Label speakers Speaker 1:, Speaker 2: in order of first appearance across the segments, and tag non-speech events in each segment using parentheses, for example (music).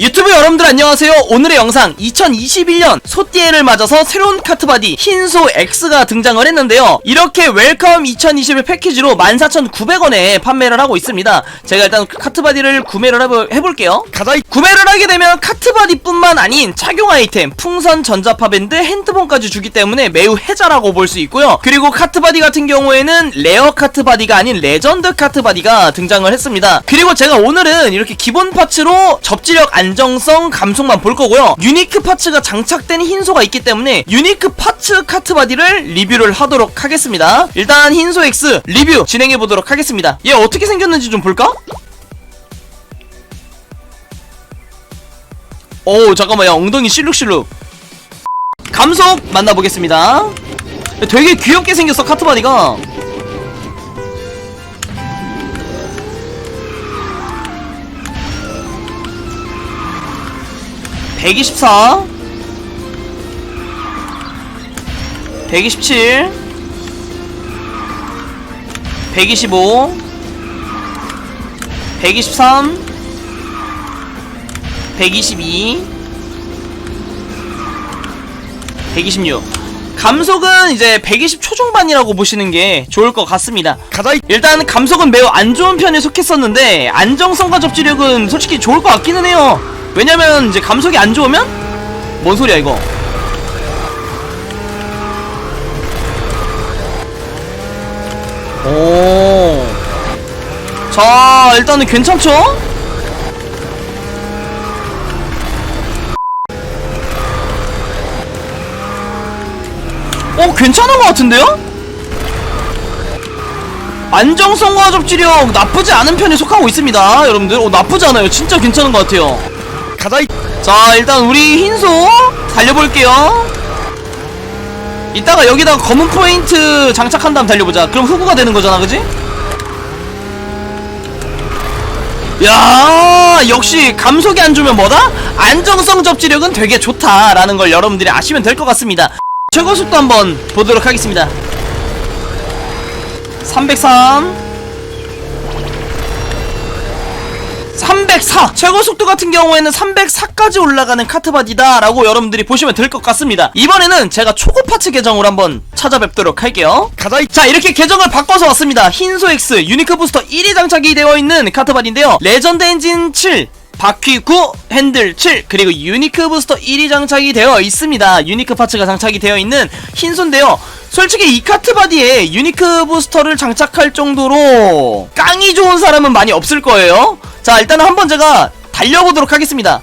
Speaker 1: 유튜브 여러분들 안녕하세요. 오늘의 영상 2021년 소띠에를 맞아서 새로운 카트바디 흰소 X가 등장을 했는데요. 이렇게 웰컴 2021 패키지로 14,900원에 판매를 하고 있습니다. 제가 일단 카트바디를 구매를 해보, 해볼게요. 가자. 구매를 하게 되면 카트바디뿐만 아닌 착용 아이템, 풍선 전자파밴드, 핸드폰까지 주기 때문에 매우 혜자라고 볼 수 있고요. 그리고 카트바디 같은 경우에는 레어 카트바디가 아닌 레전드 카트바디가 등장을 했습니다. 그리고 제가 오늘은 이렇게 기본 파츠로 접지력 안 정성 감속만 볼 거고요. 유니크 파츠가 장착된 흰소가 있기 때문에 유니크 파츠 카트 바디를 리뷰를 하도록 하겠습니다. 일단 흰소 X 리뷰 진행해 보도록 하겠습니다. 얘 어떻게 생겼는지 좀 볼까? 오 잠깐만 야 엉덩이 실룩실룩 감속 만나보겠습니다 되게 귀엽게 생겼어 카트 바디가 (124) (127) (125) (123) 122 126 감속은 이제 120 초중반이라고 보시는 게 좋을 것 같습니다 가자 일단 감속은 매우 안 좋은 편에 속했었는데 안정성과 접지력은 솔직히 좋을 것 같기는 해요 왜냐면 이제 감속이 안 좋으면 뭔 소리야 이거 오. 자, 일단은 괜찮죠? 어 괜찮은 것 같은데요? 안정성과 접지력 나쁘지 않은 편에 속하고 있습니다 여러분들. 어 나쁘지 않아요. 진짜 괜찮은 것 같아요. 가자 자 일단 우리 흰소 달려볼게요. 이따가 여기다가 검은 포인트 장착한 다음 달려보자. 그럼 흑우가 되는 거잖아 그지? 야 역시 감속이 안 좋으면 뭐다? 안정성 접지력은 되게 좋다라는 걸 여러분들이 아시면 될 것 같습니다 최고 속도 한번 보도록 하겠습니다. 303 304 최고 속도 같은 경우에는 304까지 올라가는 카트바디다 라고 여러분들이 보시면 될 것 같습니다 이번에는 제가 초고 파츠 계정으로 한번 찾아뵙도록 할게요 가자 자 이렇게 계정을 바꿔서 왔습니다 흰소 X 유니크 부스터 1위 장착이 되어 있는 카트바디인데요 레전드 엔진 7 바퀴 9, 핸들 7, 그리고 유니크 부스터 1이 장착이 되어 있습니다. 유니크 파츠가 장착이 되어 있는 흰소인데요. 솔직히 이 카트 바디에 유니크 부스터를 장착할 정도로 깡이 좋은 사람은 많이 없을 거예요. 자, 일단은 한번 제가 달려보도록 하겠습니다.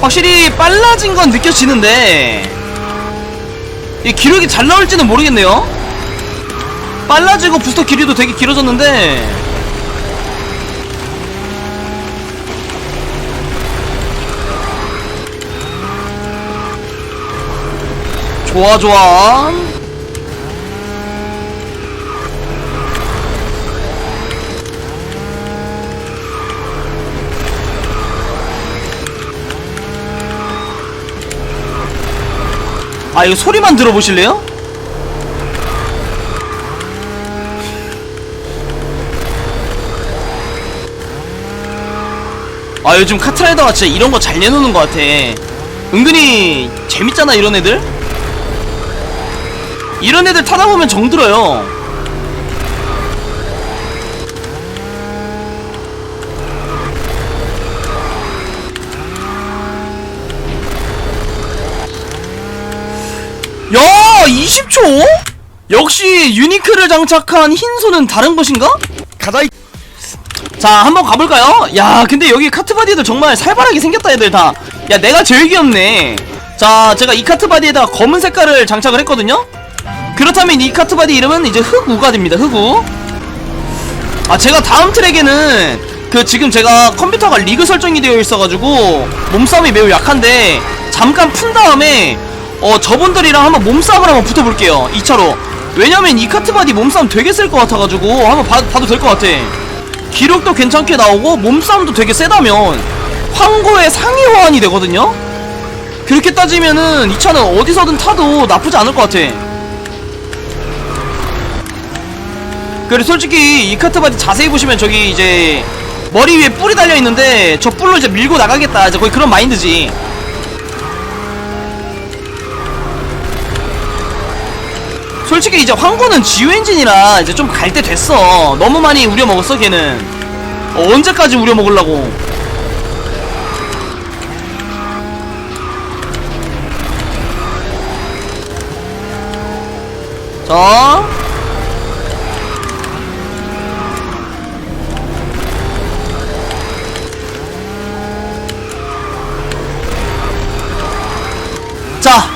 Speaker 1: 확실히 빨라진 건 느껴지는데 이 기록이 잘 나올지는 모르겠네요. 빨라지고 부스터 길이도 되게 길어졌는데. 좋아 좋아 아 이거 소리만 들어보실래요? 아 요즘 카트라이더가 진짜 이런 거 잘 내놓는 것 같아. 은근히 재밌잖아 이런 애들? 이런 애들 타다 보면 정들어요 20초? 역시 유니크를 장착한 흰소는 다른 것인가? 가자 자 한번 가볼까요? 야 근데 여기 카트바디들 정말 살벌하게 생겼다 애들 다 야 내가 제일 귀엽네 자 제가 이 카트바디에다가 검은 색깔을 장착을 했거든요 그렇다면 이 카트바디 이름은 이제 흑우가 됩니다 흑우 아 제가 다음 트랙에는 그 지금 제가 컴퓨터가 리그 설정이 되어 있어가지고 몸싸움이 매우 약한데 잠깐 푼 다음에 어 저분들이랑 한번 몸싸움을 한번 붙어볼게요 2차로. 왜냐면 이 카트바디 몸싸움 되게 셀것 같아가지고 한번 봐, 봐도 될 것 같아. 기록도 괜찮게 나오고 몸싸움도 되게 세다면 황고의 상위 호환이 되거든요? 그렇게 따지면은 이 차는 어디서든 타도 나쁘지 않을 것 같아. 그리고 솔직히 이 카트바디 자세히 보시면 저기 이제 머리 위에 뿔이 달려 있는데 저 뿔로 이제 밀고 나가겠다. 이제 거의 그런 마인드지 솔직히 이제 황고는 지우 엔진이라 이제 좀 갈 때 됐어. 너무 많이 우려 먹었어 걔는. 어, 언제까지 우려 먹으려고? 자. 자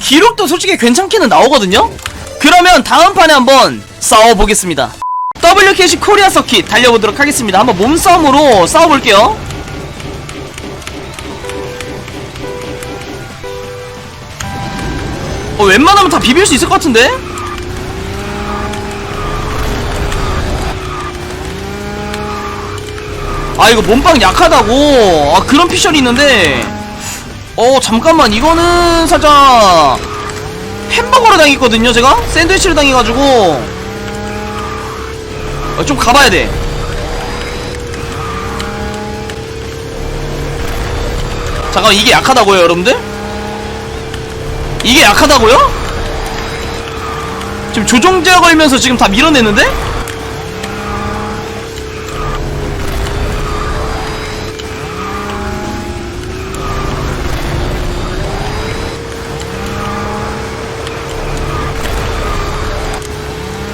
Speaker 1: 기록도 솔직히 괜찮게는 나오거든요 그러면 다음 판에 한번 싸워보겠습니다. WKC 코리아 서킷 달려보도록 하겠습니다. 한번 몸싸움으로 싸워볼게요. 어, 웬만하면 다 비빌 수 있을 것 같은데? 아 이거 몸빵 약하다고. 아 그런 피셜이 있는데. 어 잠깐만. 이거는 살짝 햄버거로 당했거든요 제가 샌드위치를 당해가지고 어, 좀 가봐야 돼 잠깐 이게 약하다고요 여러분들? 이게 약하다고요? 지금 조종제어 걸면서 지금 다 밀어내는데?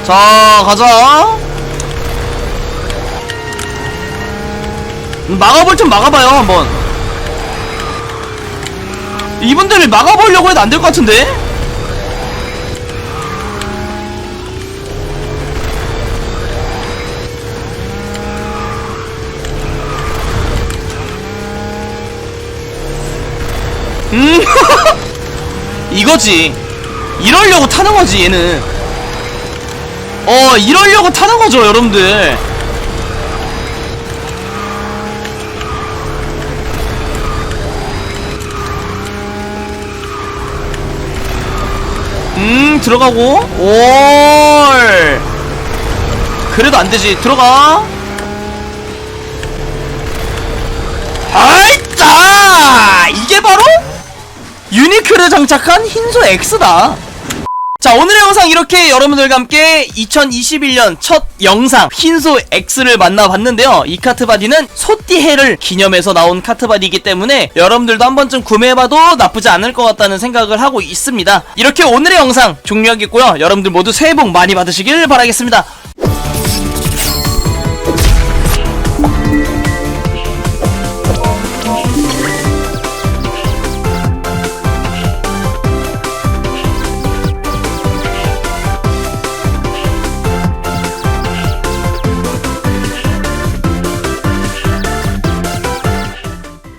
Speaker 1: 자 가자. 음, 막아볼 좀 막아봐요 한번. 이분들을 막아보려고 해도 안 될 것 같은데? 음 (laughs) 이거지. 이러려고 타는 거지 얘는 어 이러려고 타는 거죠 여러분들. 음 들어가고. 올. 그래도 안 되지. 들어가. 아이짜 이게 바로 유니크를 장착한 흰소 X다 자 오늘의 영상 이렇게 여러분들과 함께 2021년 첫 영상 흰소 X를 만나봤는데요. 이 카트바디는 소띠해를 기념해서 나온 카트바디이기 때문에 여러분들도 한 번쯤 구매해봐도 나쁘지 않을 것 같다는 생각을 하고 있습니다. 이렇게 오늘의 영상 종료하겠고요. 여러분들 모두 새해 복 많이 받으시길 바라겠습니다